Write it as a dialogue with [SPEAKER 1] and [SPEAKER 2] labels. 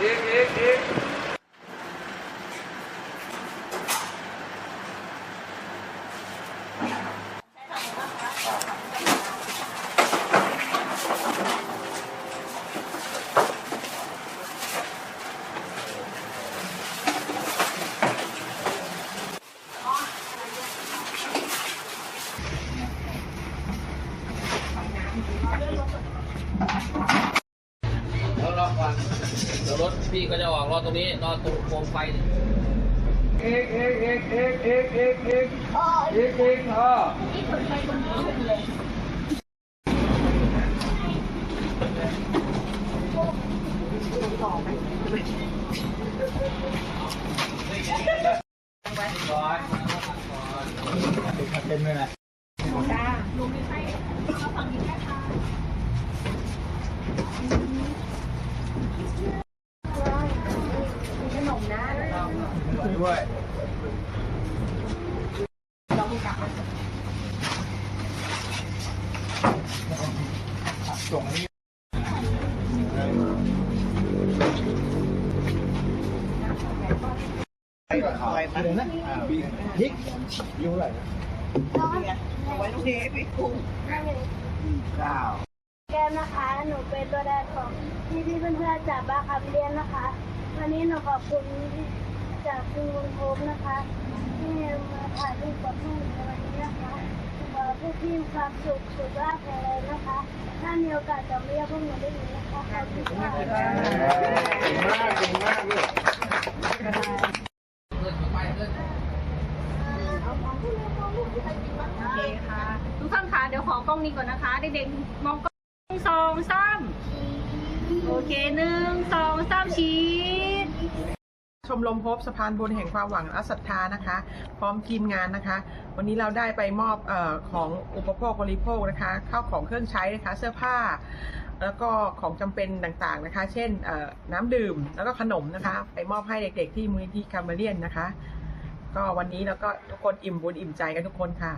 [SPEAKER 1] एक एक एक Thank you. พี่ก็จะออกรอตรงนี้รอตรงโคมไฟนี่
[SPEAKER 2] อีกอีกอีกอีกอีกอีกอีกอีกอีกเออด้วยส่งอันนี้ไอ้ก่อ นอะไรนะเดี๋ยวนะอ่าบีพริกยุ่งอะไรนะไว้ตรงนี้พี่กุ้งเก้า
[SPEAKER 3] แก้มนะคะ หนูเป็นตัวแทนของพี่พี่ๆเพื่อนๆจากบ้านคำเรียนนะคะ วันนี้หนูขอบคุณ คุณลุงโฮมนะคะที่มาถ่ายรูปกับลูกในวันนี้นะคะขอพวกพี่มีความสุขสุขภาพแข็งแรงนะคะ ถ้ามีโอกาสจะมาเรียกพวกหนูได้อีกนะคะขอบคุณค่ะ
[SPEAKER 2] เก่งมากเก่งมากลูก
[SPEAKER 1] เพื่อนไปเพื่อน
[SPEAKER 4] โอเคค่ะ ทุกท่านคะเดี๋ยวขอกล้องนี้ก่อนนะคะเด็กๆมองกล้องสองสามโอเคหนึ่งสองสามชีด
[SPEAKER 5] ชมรมพบสะพานบุญแห่งความหวังและศรัทธานะคะ พร้อมทีมงานนะคะ วันนี้เราได้ไปมอบออของอุปโภคบริโภคนะคะข้าวของเครื่องใช้นะคะ เสื้อผ้า แล้วก็ของจำเป็นต่างๆนะคะ เช่นน้ำดื่มแล้วก็ขนมนะคะ ไปมอบให้เด็กๆที่มูลนิธิคาร์เมเลียนนะคะ ก็วันนี้เราก็ทุกคนอิ่มบุญอิ่มใจกันทุกคนค่ะ